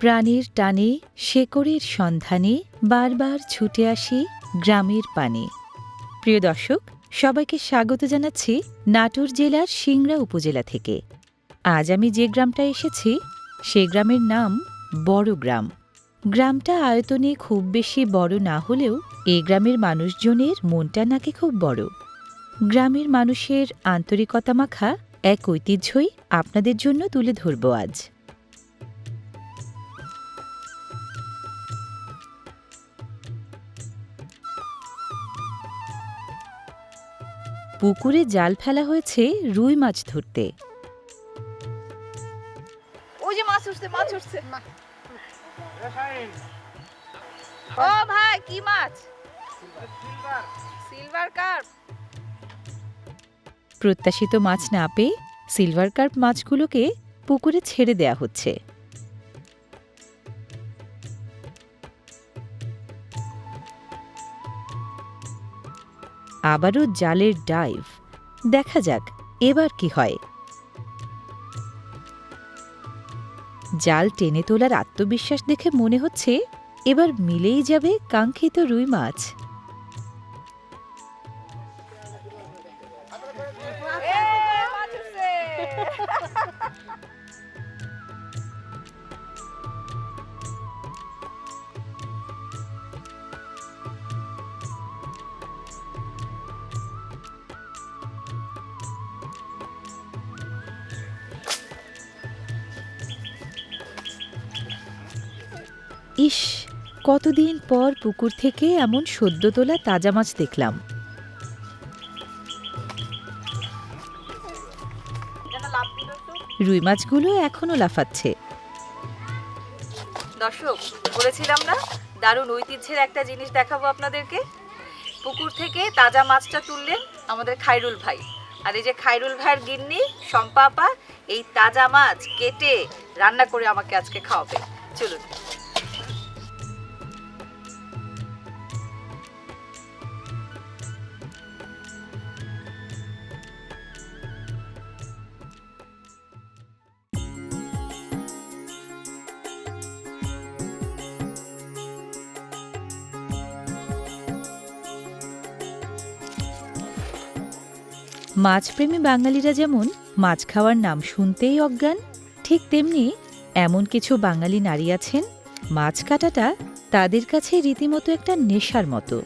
প্রাণীর টানে, শেকড়ের সন্ধানে বারবার ছুটে আসি গ্রামের পানে। প্রিয় দর্শক, সবাইকে স্বাগত জানাচ্ছি নাটোর জেলার সিংড়া উপজেলা থেকে। আজ আমি যে গ্রামটা এসেছি, সে গ্রামের নাম বড় গ্রাম। গ্রামটা আয়তনে খুব বেশি বড় না হলেও এই গ্রামের মানুষজনের মনটা নাকি খুব বড়। গ্রামের মানুষের আন্তরিকতা মাখা এক ঐতিহ্যই আপনাদের জন্য তুলে ধরব আজ। পুকুরে জাল ফেলা হয়েছে রুই মাছ ধরতে। ওই যে মাছ উঠছে মাছ উঠছে। ও ভাই কি মাছ? Silver carp. প্রত্যাশিত মাছ না পেয়ে সিলভার কার্প মাছগুলোকে পুকুরে ছেড়ে দেয়া হচ্ছে। আবারও জালের ডাইভ। দেখা যাক, এবার কি হয়। জাল টেনে তোলার আত্মবিশ্বাস দেখে মনে হচ্ছে এবার মিলেই যাবে কাঙ্ক্ষিত রুই মাছ। কতদিন পর পুকুর থেকে এমন সদ্য তোলা তাজা মাছ দেখলাম। রুই মাছগুলো এখনও লাফাচ্ছে। দর্শক, বলেছিলাম না? দারুণ ঐতিহ্যের একটা জিনিস দেখাবো আপনাদেরকে। পুকুর থেকে তাজা মাছটা তুললেন আমাদের খাইরুল ভাই। আর এই যে খাইরুল ভাইয়ের গিন্নি, শম্পা আপা, এই তাজা মাছ কেটে রান্না করে আমাকে আজকে খাওয়াবে চলুন। মাছপ্রেমী বাঙালিরা যেমন মাছ খাওয়ার নাম শুনতেই অজ্ঞান, ঠিক তেমনি এমন কিছু বাঙালি নারী আছেন, মাছ কাটাটা তাদের কাছে রীতিমতো একটা নেশার মতো।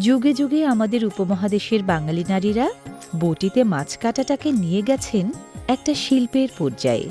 যুগে যুগে আমাদের উপমহাদেশের বাঙালি নারীরা বটিতে মাছ কাটাটাকে নিয়ে গেছেন একটা শিল্পের পর্যায়ে।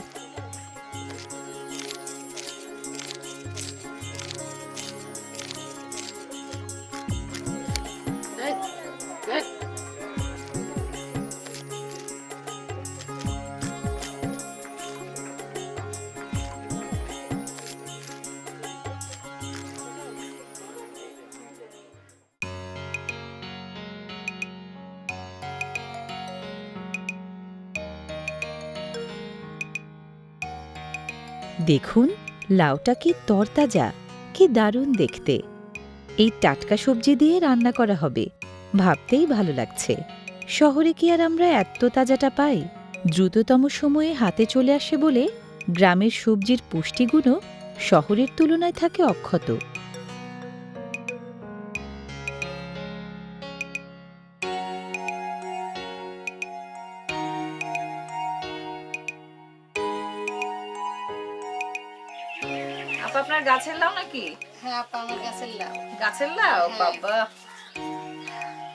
দেখুন, লাউটা কি তরতাজা, কি দারুণ দেখতে। এই টাটকা সবজি দিয়ে রান্না করা হবে, ভাবতেই ভালো লাগছে। শহরে কি আর আমরা এত তাজাটা পাই? দ্রুততম সময়ে হাতে চলে আসে বলে গ্রামের সবজির পুষ্টিগুণও শহরের তুলনায় থাকে অক্ষত। আপা আপনার গাছের লাউ নাকি? হ্যাঁ আপা আমার গাছের লাউ। গাছের লাউ? হ্যাঁ। বাবা।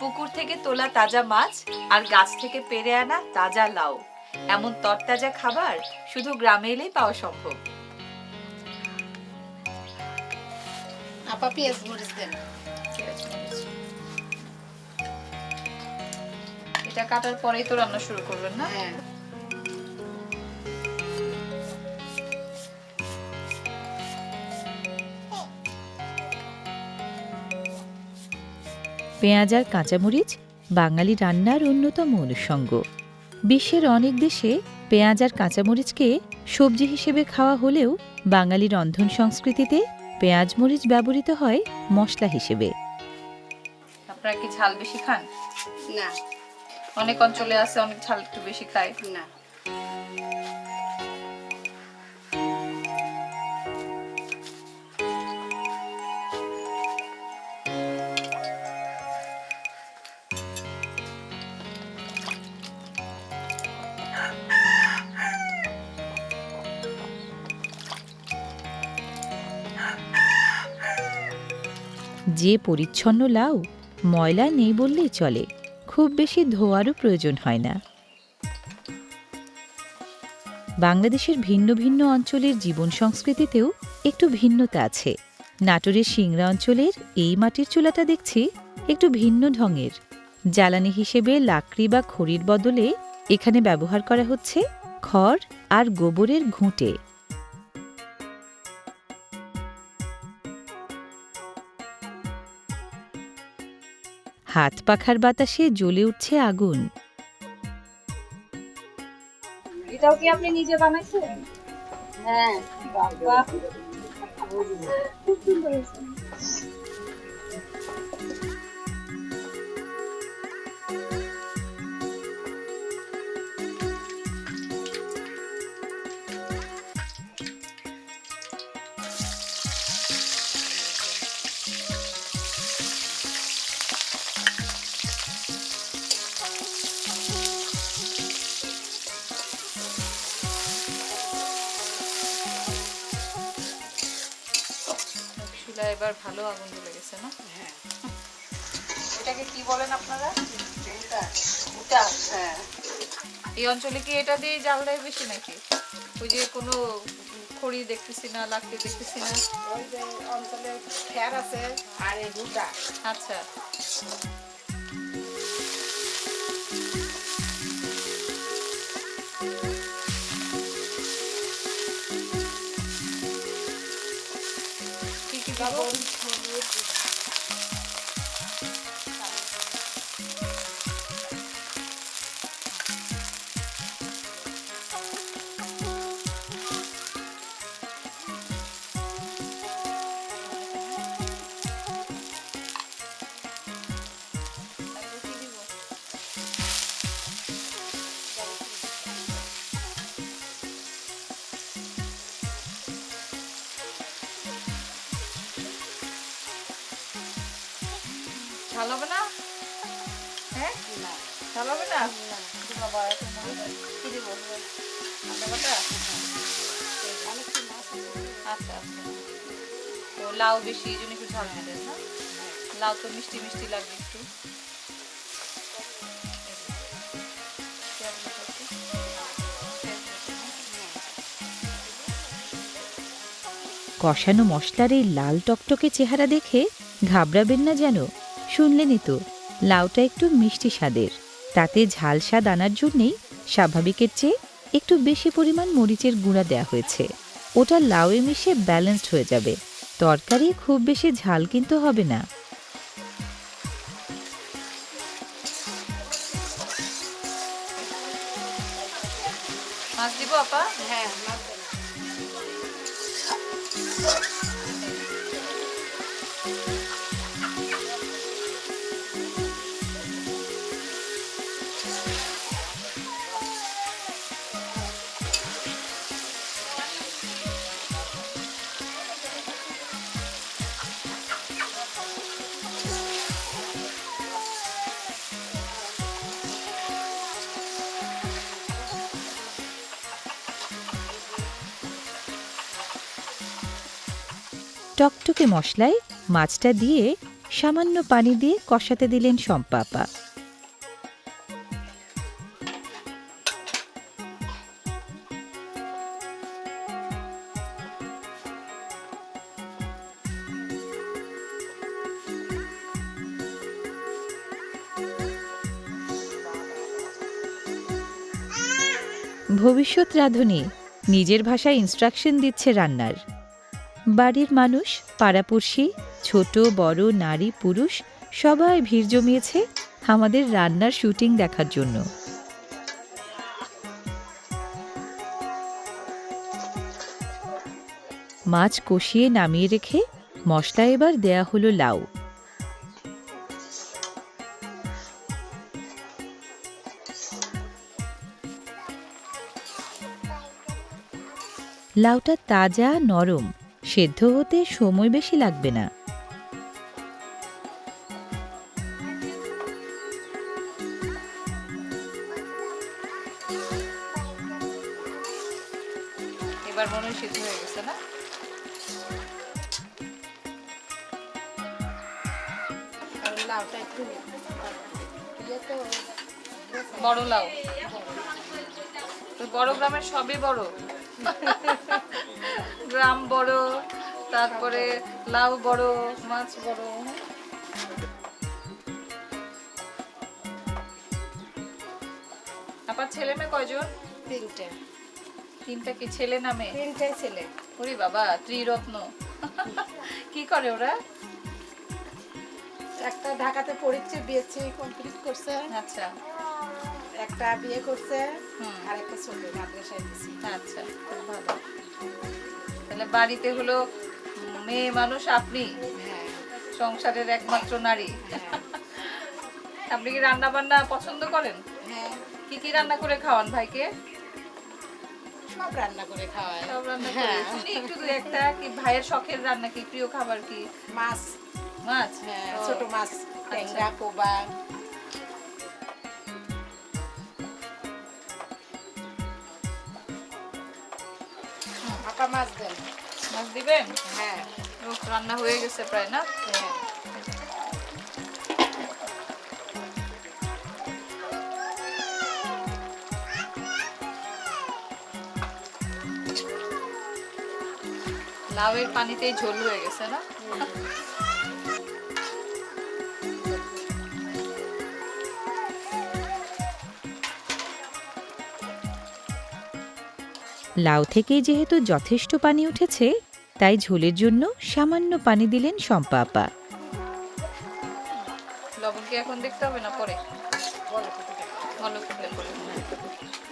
পুকুর থেকে তোলা তাজা মাছ আর গাছ থেকে পেরে আনা তাজা লাউ। এমন তরতাজা খাবার শুধু গ্রামে এলেই পাওয়া সম্ভব। আপা পেঁয়াজ মরিচ দেন। এটা কাটার পরেই তো রান্না শুরু করবেন না? হ্যাঁ। পেঁয়াজ আর কাঁচামরিচ বাঙালি রান্নার অন্যতম অনুষঙ্গ। বিশ্বের অনেক দেশে পেঁয়াজ আর কাঁচামরিচকে সবজি হিসেবে খাওয়া হলেও বাঙালি রন্ধন সংস্কৃতিতে পেঁয়াজ মরিচ ব্যবহৃত হয় মশলা হিসেবে। আপনারা কি ঝাল বেশি খান? না। অনেক অঞ্চলে আছে অনেক ঝাল একটু বেশি খায়। না। যে পরিচ্ছন্ন লাউ ময়লা নেই বললেই চলে, খুব বেশি ধোয়ারও প্রয়োজন হয় না। বাংলাদেশের ভিন্ন ভিন্ন অঞ্চলের জীবন সংস্কৃতিতেও একটু ভিন্নতা আছে। নাটোরের সিংড়া অঞ্চলের এই মাটির চুলাটা দেখছি একটু ভিন্ন ঢঙের। জ্বালানি হিসেবে লাকড়ি বা খড়ির বদলে এখানে ব্যবহার করা হচ্ছে খড় আর গোবরের ঘুঁটে। হাত পাখার বাতাসে জ্বলে উঠছে আগুন। এটাও কি আপনি নিজে বানাইছেন? হ্যাঁ বাবা খুব সুন্দর চুলা এবার ভালো আগুন ধরে গেছে না এটাকে কি বলেন আপনারা? উটা হ্যাঁ। এই অঞ্চলে কি এটা দিয়ে জাল দেয় বেশি নাকি? ওই যে কোনো খড়ি দেখতেছি না লাকড়ি দেখতেছি না? ওই যে অঞ্চলে খ্যার আছে আর এই আচ্ছা। কি কি হ্যাঁ। আচ্ছা আচ্ছা। তো লাউ বেশি, এই জন্য একটু ঝাল দিলেন না লাউ তো মিষ্টি মিষ্টি লাগবে একটু? কষানো মশলার এই লাল টকটকে চেহারা দেখে ঘাবড়াবেন না যেন। শুনলেনই তো লাউটা একটু মিষ্টি স্বাদের। তাতে ঝাল স্বাদ আনার জন্যেই স্বাভাবিকের চেয়ে একটু বেশি পরিমাণ মরিচের গুঁড়া দেওয়া হয়েছে। ওটা লাউয়ে মিশে ব্যালেন্সড হয়ে যাবে। তরকারি খুব বেশি ঝাল কিন্তু হবে না। মাছ দিব আপা? হ্যাঁ মাছ টকটকে মশলায় মাছটা দিয়ে সামান্য পানি দিয়ে কষাতে দিলেন সম্পাপা ভবিষ্যৎ রাঁধুনি, নিজের ভাষায় ইনস্ট্রাকশন দিচ্ছে রান্নার। বাড়ির মানুষ, পাড়াপড়শি, ছোট, বড়, নারী, পুরুষ, সবাই ভিড় জমিয়েছে আমাদের রান্নার শুটিং দেখার জন্য। মাছ কষিয়ে নামিয়ে রেখে মশলা এবার দেয়া হলো লাউ। লাউটা তাজা, নরম। সেদ্ধ হতে সময় বেশি লাগবে না। এবার না? ইয়ে বড় গ্রামের সবই বড়। গ্রাম বড় তারপরে লাউ বড় মাছ বড়। আপনার ছেলে মেয়ে কয়জন? তিনটে। তিনটা কি ছেলে না মেয়ে? তিনটে ছেলে। ওরে বাবা ত্রিরত্ন। কি করে ওরা? একটা ঢাকাতে পড়েছে বিয়েছে কমপ্লিট করছে। আচ্ছা। একটা বিয়ে করছে আর একটা ছোট মাদ্রাসায় দিছি আচ্ছা খুব ভালো। তাহলে বাড়িতে হলো মেয়ে মানুষ আপনি? হ্যাঁ। সংসারের একমাত্র নারী। হ্যাঁ। আপনি কি রান্না বান্না পছন্দ করেন? হ্যাঁ। কি কি রান্না করে খাওয়ান ভাইকে? সব রান্না করে খাওয়ায় সব রান্না করে। শুনি একটু একটা কি ভাইয়ের শখের রান্না কি প্রিয় খাবার কি? মাছ। মাছ? হ্যাঁ ছোট মাছ ট্যাংরা কোবা আপা মাছ দেন। মাছ দিবেন? হ্যাঁ। রান্না হয়ে গেছে প্রায় না? হ্যাঁ। লাউয়ের পানিতেই ঝোল হয়ে গেছে না? লাউ থেকে যেহেতু যথেষ্ট পানি উঠেছে তাই ঝোলের জন্য সামান্য পানি দিলেন শম্পা আপা লবণ এখন দেখতে হবে না পরে? বলক উঠলে পরে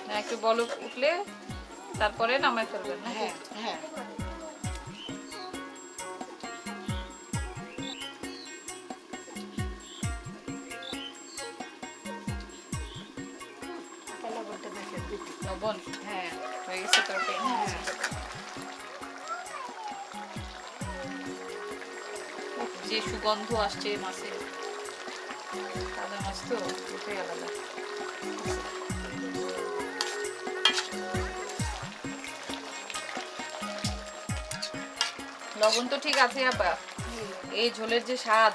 না একটু বলক উঠলে তারপরে নামায় ফেলবেন না হ্যাঁ হ্যাঁ। লবণ। হ্যাঁ। হয়ে গেছে তরকারি যে সুগন্ধ আসছে মাছের তাজা মাছ তো ওটাই আলাদা লবণ তো ঠিক আছে আপা এই ঝোলের যে স্বাদ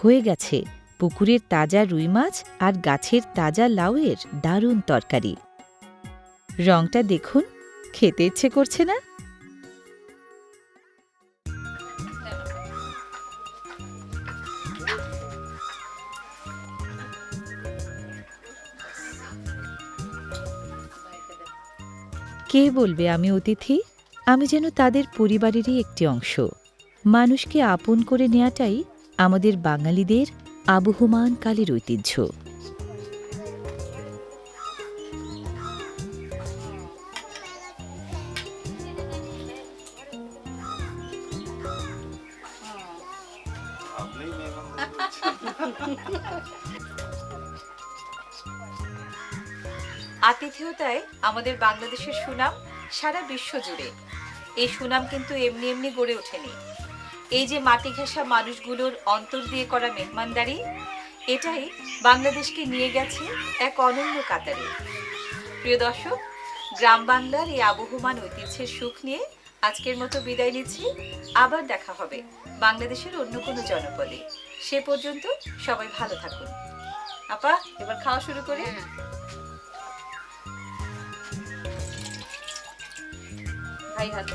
হয়ে গেছে পুকুরের তাজা রুই মাছ আর গাছের তাজা লাউয়ের দারুণ তরকারি। রংটা দেখুন, খেতে ইচ্ছে করছে না? কে বলবে আমি অতিথি? আমি যেন তাদের পরিবারেরই একটি অংশ। মানুষকে আপন করে নেয়াটাই আমাদের বাঙালিদের আবহমান কালের ঐতিহ্য। আতিথেয়তায় আমাদের বাংলাদেশের সুনাম সারা বিশ্ব জুড়ে। এই সুনাম কিন্তু এমনি এমনি গড়ে ওঠেনি। এই যে মাটি ঘেঁষা মানুষগুলোর অন্তর দিয়ে করা মেহমানদারি, এটাই বাংলাদেশকে নিয়ে গেছে এক অনন্য কাতারে। প্রিয় দর্শক, গ্রাম বাংলার এই আবহমান ঐতিহ্যের সুখ নিয়ে আজকের মতো বিদায় নিচ্ছি। আবার দেখা হবে বাংলাদেশের অন্য কোনো জনপদে। সে পর্যন্ত সবাই ভালো থাকুন। আপা, এবার খাওয়া শুরু করি। ভাই হাত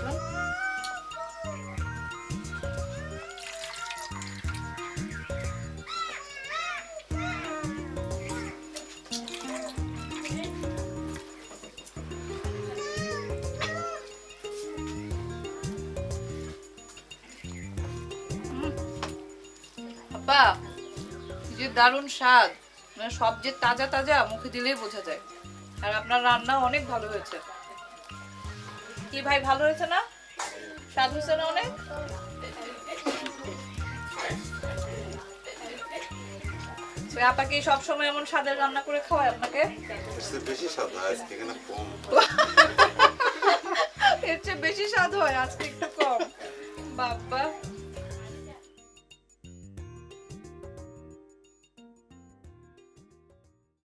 কি যে স্বাদ। মানে সব যে তাজা তাজা মুখে দিলেই বোঝা যায়। আর আপনার রান্না অনেক ভালো হয়েছে। কি ভাই ভালো হয়েছে না? স্বাদ হয়েছে না অনেক? আপাকে সব সময় সবসময় এমন স্বাদের রান্না করে খাওয়ায় আপনাকে? বেশি স্বাদ হয় আজকে এখানে কম। এর চেয়ে বেশি স্বাদ হয় আজকে একটু কম। বাবা